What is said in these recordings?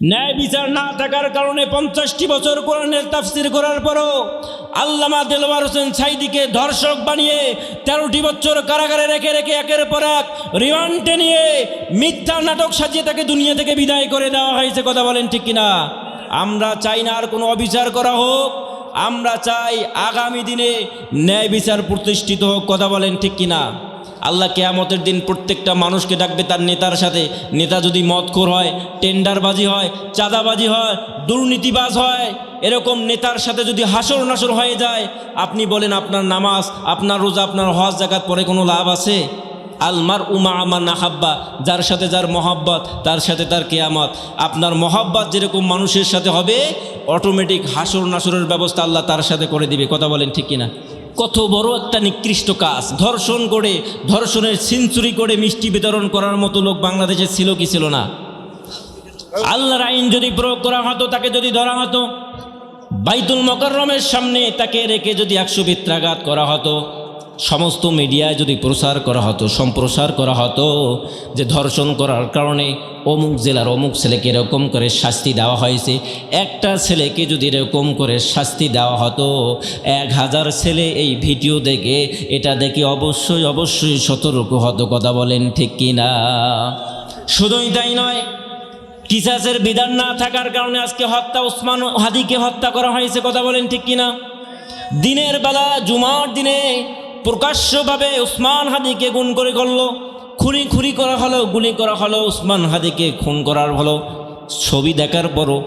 ন্যায় বিচার না থাকার কারণে পঞ্চাশটি বছর কোরআনের তাফসির করার পরও আল্লামা দেলওয়ার হোসেন সাইদিকে ধর্ষক বানিয়ে তেরোটি বছর কারাগারে রেখে রেখে একের পর এক রিমান্ডে নিয়ে মিথ্যা নাটক সাজিয়ে তাকে দুনিয়া থেকে বিদায় করে দেওয়া হয়েছে, কথা বলেন ঠিক কিনা? আমরা চাই না আর কোনো অবিচার করা হোক, আমরা চাই আগামী দিনে ন্যায় বিচার প্রতিষ্ঠিত হোক, কথা বলেন ঠিক কিনা? আল্লাহ কেয়ামতের দিন প্রত্যেকটা মানুষকে ডাকবে তার নেতার সাথে। নেতা যদি মদখোর হয়, টেন্ডারবাজি হয়, চাঁদাবাজি হয়, দুর্নীতিবাজ হয়, এরকম নেতার সাথে যদি হাসর নাসর হয়ে যায়, আপনি বলেন আপনার নামাজ, আপনার রোজা, আপনার হজ জাকাত পরে কোনো লাভ আছে? আলমার উমা আমার নাহাব্বা যার সাথে যার মহাব্বত, তার সাথে তার কেয়ামত। আপনার মহাব্বত যেরকম মানুষের সাথে হবে অটোমেটিক হাসর নাসরের ব্যবস্থা আল্লাহ তার সাথে করে দিবে। কথা বলেন ঠিক কিনা? কত বড় একটা নিকৃষ্ট কাজ। ধর্ষণ করে, ধর্ষণের সেঞ্চুরি করে মিষ্টি বিতরণ করার মতো লোক বাংলাদেশে ছিল কি ছিল না? আল্লাহর আইন যদি প্রয়োগ করা হতো, তাকে যদি ধরা হতো, বাইতুল মকরমের সামনে তাকে রেখে যদি একশো বিত্রাঘাত করা হতো সমস্ত মিডিয়ায় যদি প্রচার করা হতো, সম্প্রসার করা হতো, যে ধর্ষণ করার কারণে অমুক জেলার অমুক ছেলেকে এরকম করে শাস্তি দেওয়া হয়েছে, একটা ছেলেকে যদি এরকম করে শাস্তি দেওয়া হতো, এক হাজার ছেলে এই ভিডিও দেখে, এটা দেখে অবশ্যই অবশ্যই সতর্ক হতো, কথা বলেন ঠিক কিনা শুধুই তাই নয়, কিসাসের বিধান না থাকার কারণে আজকে হত্যা, ওসমান হাদিকে হত্যা করা হয়েছে, কথা বলেন ঠিক কিনা দিনের বেলা, জুমার দিনে প্রকাশ্যভাবে ওসমান হাদিকে গুণ করে করলো খুনি খুনি করা হলো গুলি করা হলো ওসমান হাদিকে খুন করার হলো ছবি দেখার পরও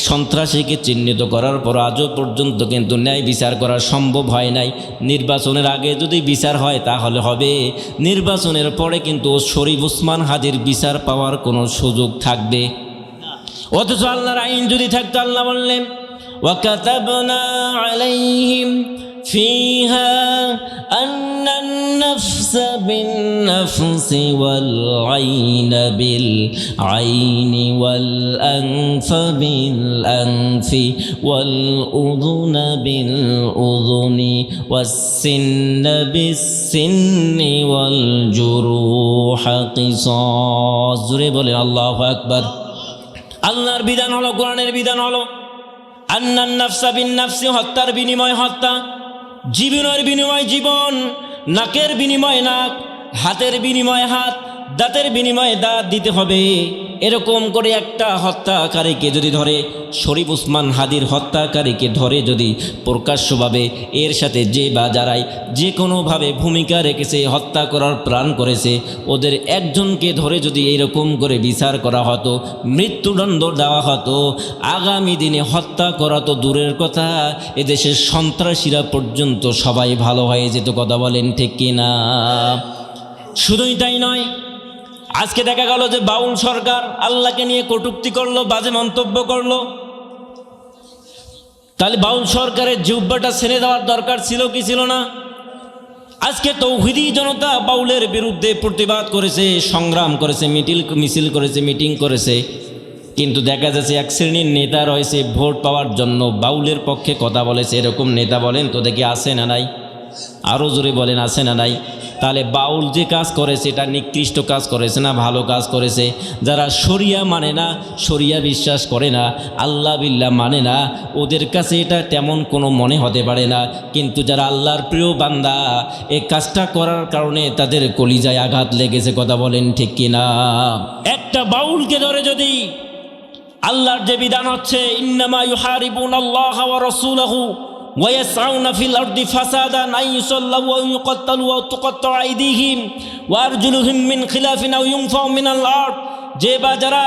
সন্ত্রাসীকে চিহ্নিত করার পর আজও পর্যন্ত কিন্তু ন্যায় বিচার করা সম্ভব হয় নাই নির্বাচনের আগে যদি বিচার হয় তাহলে হবে নির্বাচনের পরে কিন্তু শরীফ ওসমান হাদির বিচার পাওয়ার কোনো সুযোগ থাকবে অথচ আল্লাহর আইন যদি থাকতো আল্লাহ বললেন وكتبنا عليهم فيها أن النفس بالنفس والعين بالعين والأنف بالأنف والأذن بالأذن والسن بالسن والجروح قصاص জোরে বলে আল্লাহ আকবার আল্লাহর বিধান হলো কোরআনের বিধান হলো আন্নান নাফসা বিন নাফসি হত্যার বিনিময় হত্যা জীবনের বিনিময় জীবন নাকের বিনিময় নাক হাতের বিনিময় হাত। দাঁতের বিনিময়ে দাঁত দিতে হবে। এরকম করে একটা হত্যাকারীকে যদি ধরে, শরীফ উসমান হাদির হত্যাকারীকে ধরে যদি প্রকাশ্যভাবে এর সাথে যে বা যারাই যে কোনোভাবে ভূমিকা রেখেছে, হত্যা করার প্রাণ করেছে, ওদের একজনকে ধরে যদি এরকম করে বিচার করা হতো, মৃত্যুদণ্ড দেওয়া হতো, আগামী দিনে হত্যা করা তো দূরের কথা, এদেশের সন্ত্রাসীরা পর্যন্ত সবাই ভালো হয়ে যেত, কথা বলেন ঠিক কিনা? শুধুই তাই নয় আজকে দেখা গেল যে বাউল সরকার আল্লাহকে নিয়ে কটুক্তি করল, বাজে মন্তব্য করল। তাহলে বাউল সরকারের জিহ্বাটা ছেড়ে দেওয়ার দরকার ছিল কি ছিল না? আজকে তৌহিদি জনতা বাউলের বিরুদ্ধে প্রতিবাদ করেছে, সংগ্রাম করেছে, মিটিল, মিছিল করেছে, মিটিং করেছে। কিন্তু দেখা যাচ্ছে এক শ্রেণির নেতা রয়েছে, ভোট পাওয়ার জন্য বাউলের পক্ষে কথা বলেছে। এরকম নেতা বলেন তো দেখি আছে না নাই? আরও জোরে বলেন, আছে না নাই? তাহলে বাউল যে কাজ করেছে এটা নিকৃষ্ট কাজ করেছে না ভালো কাজ করেছে? যারা শরিয়া মানে না, শরিয়া বিশ্বাস করে না, আল্লাহ বিল্লাহ মানে না, ওদের কাছে এটা তেমন কোনো মনে হতে পারে না। কিন্তু যারা আল্লাহর প্রিয় বান্দা এই কাজটা করার কারণে তাদের কলিজায় আঘাত লেগেছে, কথা বলেন ঠিক কিনা? একটা বাউলকে ধরে যদি আল্লাহর যে বিধান হচ্ছে, ইন্নামা ইউহারিবুন আল্লাহ রাসূলাহু ويسعون في الأرض فسادا أن يصلوا أو يقتلوا أو تقطع أيديهم وأرجلهم من خلاف أو ينفوا من الأرض যে বা যারা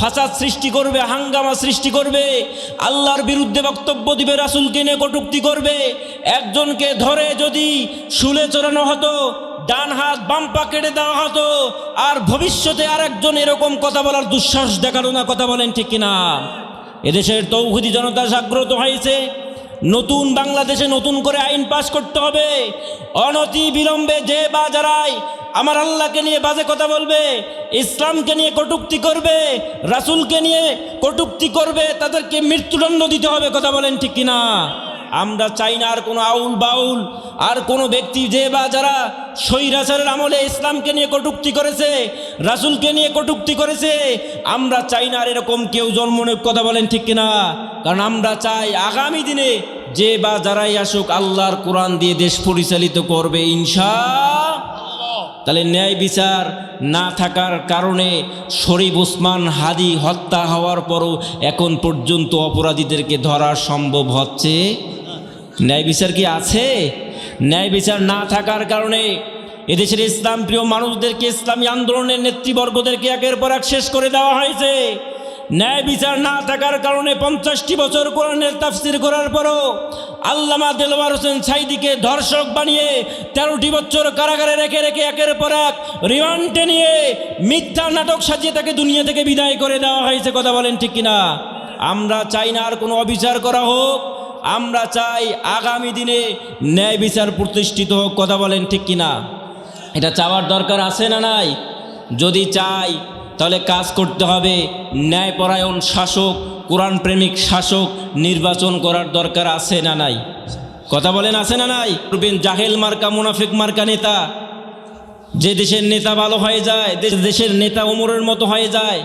ফাসাদ সৃষ্টি করবে হাঙ্গামা সৃষ্টি করবে আল্লাহর বিরুদ্ধে বক্তব্য দিবে রাসুলকে নিয়ে কটুক্তি করবে একজনকে ধরে যদি শুলে চড়ানো হতো ডান হাত বাম পা কেটে দেওয়া হতো আর ভবিষ্যতে আরেকজন এরকম কথা বলার দুঃসাহস দেখানো না কথা বলেন ঠিক কিনা এদেশের তৌহিদি জনতা জাগ্রত হয়েছে নতুন বাংলাদেশে নতুন করে আইন পাশ করতে হবে। অনতি বিলম্বে যে বা যারাই আমার আল্লাহকে নিয়ে বাজে কথা বলবে, ইসলামকে নিয়ে কটুক্তি করবে, রাসূলকে নিয়ে কটুক্তি করবে, তাদেরকে মৃত্যুদণ্ড দিতে হবে, কথা বলেন ঠিক কিনা? আমরা চাই না আর কোনো আউল বাউল, আর কোনো ব্যক্তি যে বা যারা স্বৈরাচারের আমলে ইসলামকে নিয়ে কটুক্তি করেছে, রাসুলকে নিয়ে কটুক্তি করেছে, আমরা চাই না আর এরকম কেউ জন্ম কথা বলেন ঠিক কিনা? কারণ আমরা চাই আগামী দিনে যে বা যারাই আসুক আল্লাহর কোরআন দিয়ে দেশ পরিচালিত করবে, ইনশা তাহলে ন্যায় বিচার না থাকার কারণে শরীফ ওসমান হাদি হত্যা হওয়ার পরও এখন পর্যন্ত অপরাধীদেরকে ধরা সম্ভব হচ্ছে। ন্যায় বিচার কি আছে? ন্যায় বিচার না থাকার কারণে এদেশের ইসলাম প্রিয় মানুষদেরকে ইসলামী আন্দোলনের নেতৃবর্গদেরকে একের পর এক শেষ করে দেওয়া হয়েছে। ন্যায় বিচার না থাকার কারণে পঞ্চাশটি বছর কোরআনের তাফসির করার পরও আল্লামা দেলওয়ার হোসেন সাইদিকে ধর্ষক বানিয়ে তেরোটি বছর কারাগারে রেখে রেখে একের পর এক রিমান্ডে নিয়ে মিথ্যা নাটক সাজিয়ে তাকে দুনিয়া থেকে বিদায় করে দেওয়া হয়েছে, কথা বলেন ঠিক কিনা? আমরা চাই না আর কোনো অবিচার করা হোক, আমরা চাই আগামী দিনে ন্যায় বিচার প্রতিষ্ঠিত হোক, কথা বলেন ঠিক কিনা? এটা চাওয়ার দরকার আছে না নাই? যদি চাই তাহলে কাজ করতে হবে ন্যায়পরায়ণ শাসক কোরআন প্রেমিক শাসক নির্বাচন করার দরকার আছে না নাই? কথা বলেন আছে না নাই? রুবিন জাহেল মার্কা, মুনাফিক মার্কা নেতা। যে দেশের নেতা ভালো হয়ে যায় দেশের নেতা ওমরের মতো হয়ে যায়,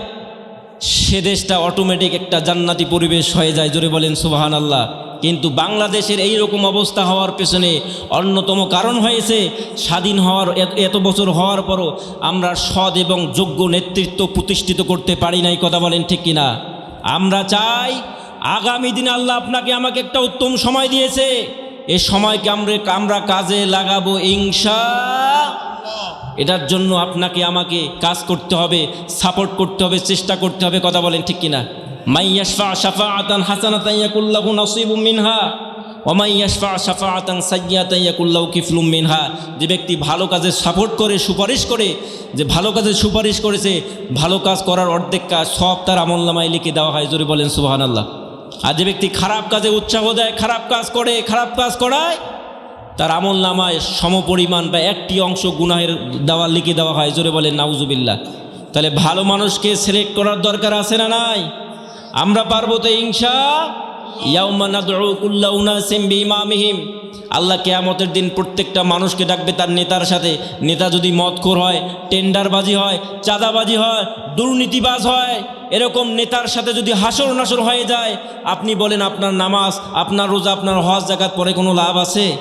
সে দেশটা অটোমেটিক একটা জান্নাতি পরিবেশ হয়ে যায়। জোরে বলেন সুবাহান আল্লাহ কিন্তু বাংলাদেশের এই রকম অবস্থা হওয়ার পেছনে অন্যতম কারণ হয়েছে স্বাধীন হওয়ার এত- বছর হওয়ার পরও আমরা সৎ এবং যোগ্য নেতৃত্ব প্রতিষ্ঠিত করতে পারি নাই, কথা বলেন ঠিক কিনা? আমরা চাই আগামী দিন আল্লাহ আপনাকে আমাকে একটা উত্তম সময় দিয়েছে। এ সময়কে আমরা আমরা কাজে লাগাবো ইনশা। এটার জন্য আপনাকে আমাকে কাজ করতে হবে, সাপোর্ট করতে হবে, চেষ্টা করতে হবে, কথা বলেন ঠিক কিনা? মাইয়াশফা শাফা আতান হাসানাতান ইয়াকুল্লাহু নসিবুম মিনহা ওমাইয়াশফা শাফা আতান সাইয়াতান ইয়াকুল্লাহু কিফলুম মিনহা। যে ব্যক্তি ভালো কাজে সাপোর্ট করে, সুপারিশ করে, যে ভালো কাজে সুপারিশ করেছে, ভালো কাজ করার অর্ধেক কাজ সব তার আমলনামায় লিখে দেওয়া হয়। জোরে বলেন, সুবহানাল্লাহ। আর যে ব্যক্তি খারাপ কাজে উৎসাহ দেয়, খারাপ কাজ করে, খারাপ কাজ করায়, তার আমল নামায় সমপরিমাণ বা একটি অংশ গুনাহের দেওয়া লিখে দেওয়া হয়। জোরে বলেন, নাউজুবিল্লাহ। তাহলে ভালো মানুষকে সিলেক্ট করার দরকার আছে না নাই? আমরা পারব তো ইমামিহিম আল্লাহ কেয়ামতের দিন প্রত্যেকটা মানুষকে ডাকবে তার নেতার সাথে। নেতা যদি মদখোর হয়, টেন্ডারবাজি হয়, চাঁদাবাজি হয়, দুর্নীতিবাজ হয়, এরকম নেতার সাথে যদি হাসর নাসর হয়ে যায়, আপনি বলেন আপনার নামাজ, আপনার রোজা, আপনার হজ, জাকাত পরে কোনো লাভ আছে?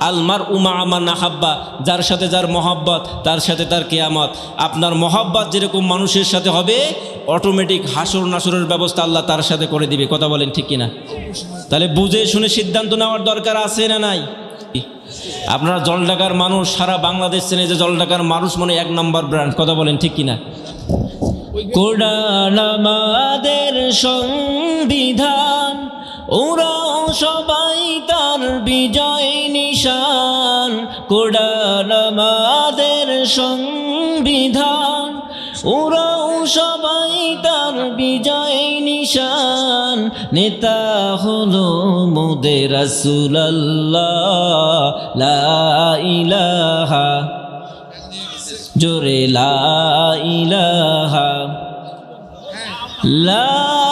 আলমার উমা আমার নাহাব্বা যার সাথে যার মহাব্বত, তার সাথে তার কেয়ামত। আপনার মহাব্বত যেরকম মানুষের সাথে হবে অটোমেটিক হাসর নাসরের ব্যবস্থা আল্লাহ তার সাথে করে দিবে। কথা বলেন ঠিক কিনা? তাহলে বুঝে শুনে সিদ্ধান্ত নেওয়ার দরকার আছে না নাই? আপনারা জলঢাকার মানুষ, সারা বাংলাদেশ চেনে যে জলঢাকার মানুষ মনে এক নম্বর ব্র্যান্ড কথা বলেন ঠিক কিনা? কোরআন আমাদের সংবিধান। ওরাও সবাই তার বিজয় নিশান, কোরআন আমাদের সংবিধান। ওরাও সবাই তার বিজয় নিশান, নেতা হলো মোদের রাসূলুল্লাহ, লা ইলাহা। জোরে লা ইলাহা। লা